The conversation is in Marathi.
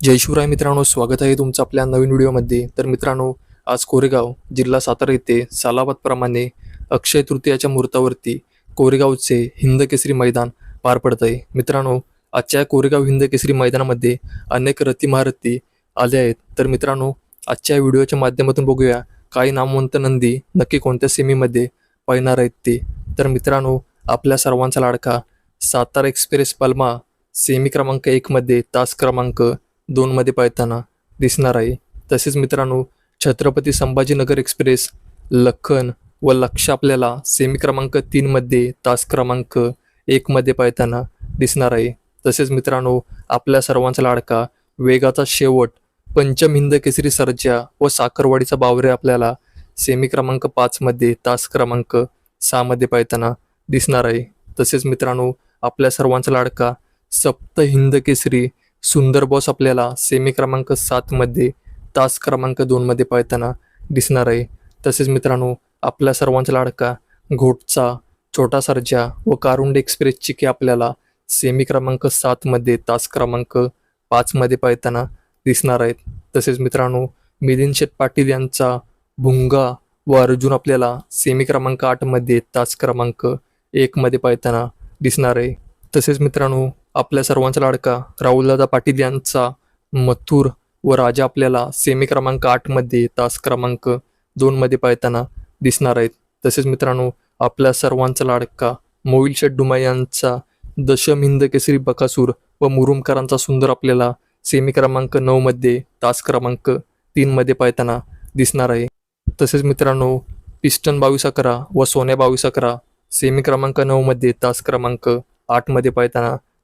जय शिवराय मित्रांनो स्वागत आहे तुमचं आपल्या नवीन व्हिडिओमध्ये. तर मित्रांनो आज कोरेगाव जिल्हा सातारा येथे सालाबादप्रमाणे अक्षय तृतीयाच्या मुहूर्तावरती कोरेगावचे हिंद केसरी मैदान पार पडत आहे मित्रांनो आजच्या कोरेगाव हिंद केसरी मैदानामध्ये अनेक रथी महारथी आले आहेत. तर मित्रांनो आजच्या व्हिडिओच्या माध्यमातून बघूया काही नामवंत नंदी नक्की कोणत्या सेमीमध्ये पळणार आहेत ते. तर मित्रांनो आपल्या सर्वांचा लाडका सातारा एक्सप्रेस पल्मा सेमी क्रमांक एकमध्ये तास क्रमांक दोनमध्ये पळताना दिसणार आहे. तसेच मित्रांनो छत्रपती संभाजीनगर एक्सप्रेस लखन व लक्ष आपल्याला सेमी क्रमांक तीनमध्ये तास क्रमांक एकमध्ये पळताना दिसणार आहे. तसेच मित्रांनो आपल्या सर्वांचा लाडका वेगाचा शेवट पंचम हिंद केसरी सर्जा व साखरवाडीचा बावरे आपल्याला सेमी क्रमांक पाचमध्ये तास क्रमांक सहामध्ये पळताना दिसणार आहे. तसेच मित्रांनो आपल्या सर्वांचा लाडका सप्त हिंद केसरी सुंदर बॉस आपल्याला सेमी क्रमांक सातमध्ये तास क्रमांक दोनमध्ये पळताना दिसणार आहे. तसेच मित्रांनो आपल्या सर्वांचा लाडका घोटचा छोटा सर्जा व कारुंड एक्सप्रेसची की आपल्याला सेमी क्रमांक सातमध्ये तास क्रमांक पाचमध्ये पळताना दिसणार आहेत. तसेच मित्रांनो मिलिंद शेठ पाटील यांचा भुंगा व अर्जुन आपल्याला सेमी क्रमांक आठमध्ये तास क्रमांक एकमध्ये पळताना दिसणार आहे. तसेच मित्रांनो आपल्या सर्वांचा लाडका. राहुलदादा पाटील यांचा मथुर व राजा आपल्याला सेमी क्रमांक आठमध्ये तास क्रमांक दोनमध्ये पाहताना दिसणार आहेत. तसेच मित्रांनो आपल्या सर्वांचा लाडका मोईल शेठ यांचा दशम हिंद केसरी बकासूर व मुरुमकरांचा सुंदर आपल्याला सेमी क्रमांक नऊमध्ये तास क्रमांक तीनमध्ये पाहताना दिसणार आहे. तसेच मित्रांनो पिस्टन बावीस अकरा व सोन्या बावीस अकरा सेमी क्रमांक नऊमध्ये तास क्रमांक आठमध्ये पळताना